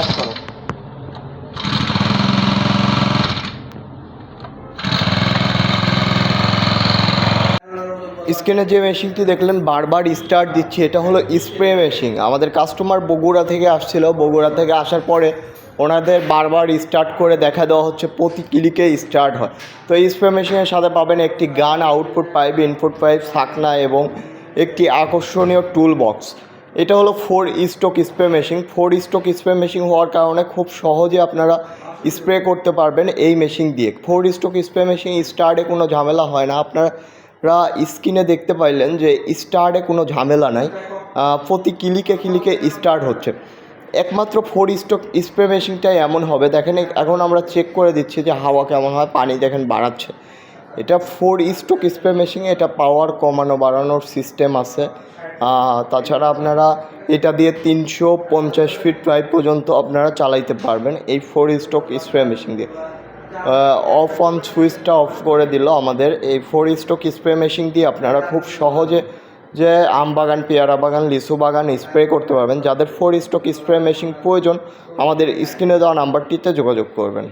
Of করো। স্ক্রিনে যে মেশিনটি দেখলেন, বারবার স্টার্ট দিচ্ছে, এটা হলো স্প্রে মেশিন আমাদের কাস্টমার বগুড়া থেকে আসছিল। বগুড়া থেকে আসার পরে ওনাদের বারবার স্টার্ট করে দেখা দেওয়া হচ্ছে, প্রতি ক্লিকে স্টার্ট হয়। তো এই স্প্রে মেশিনের সাথে পাবেন একটি gun output pipe input pipe সাকনা এবং একটি আকর্ষণীয় টুল বক্স এটা হলো four stroke spray machine four stroke spray machine হওয়ার কারণে খুব সহজে আপনারা স্প্রে করতে পারবেন এই মেশিন দিয়ে। ফোর স্টক স্প্রে মেশিন স্টার্টে কোনো ঝামেলা হয় না। আপনারা স্ক্রিনে দেখতে পাইলেন যে স্টার্টে কোনো ঝামেলা নাই। প্রতি কিলিকে কিলিকে স্টার্ট হচ্ছে। একমাত্র ফোর স্টক স্প্রে মেশিনটাই এমন হবে। দেখেন, এখন আমরা চেক করে দিচ্ছি যে হাওয়া কেমন হয়, পানি দেখেন বাড়াচ্ছে। এটা ফোর স্টক স্প্রে মেশিন এটা পাওয়ার কমানো, বাড়ানোর সিস্টেম আছে। তাছাড়া আপনারা এটা দিয়ে তিনশো পঞ্চাশ ফিট ড্রাইভ পর্যন্ত আপনারা চালাইতে পারবেন এই ফোর স্টক স্প্রে মেশিন দিয়ে। অফ অন সুইচটা অফ করে দিল আমাদের। এই ফোর স্টক স্প্রে মেশিন দিয়ে আপনারা খুব সহজে যে আম বাগান, পেয়ারা বাগান, লিচু বাগান স্প্রে করতে পারবেন। যাদের ফোর স্টক স্প্রে মেশিন প্রয়োজন, আমাদের স্ক্রিনে দেওয়া নাম্বারটিতে যোগাযোগ করবেন।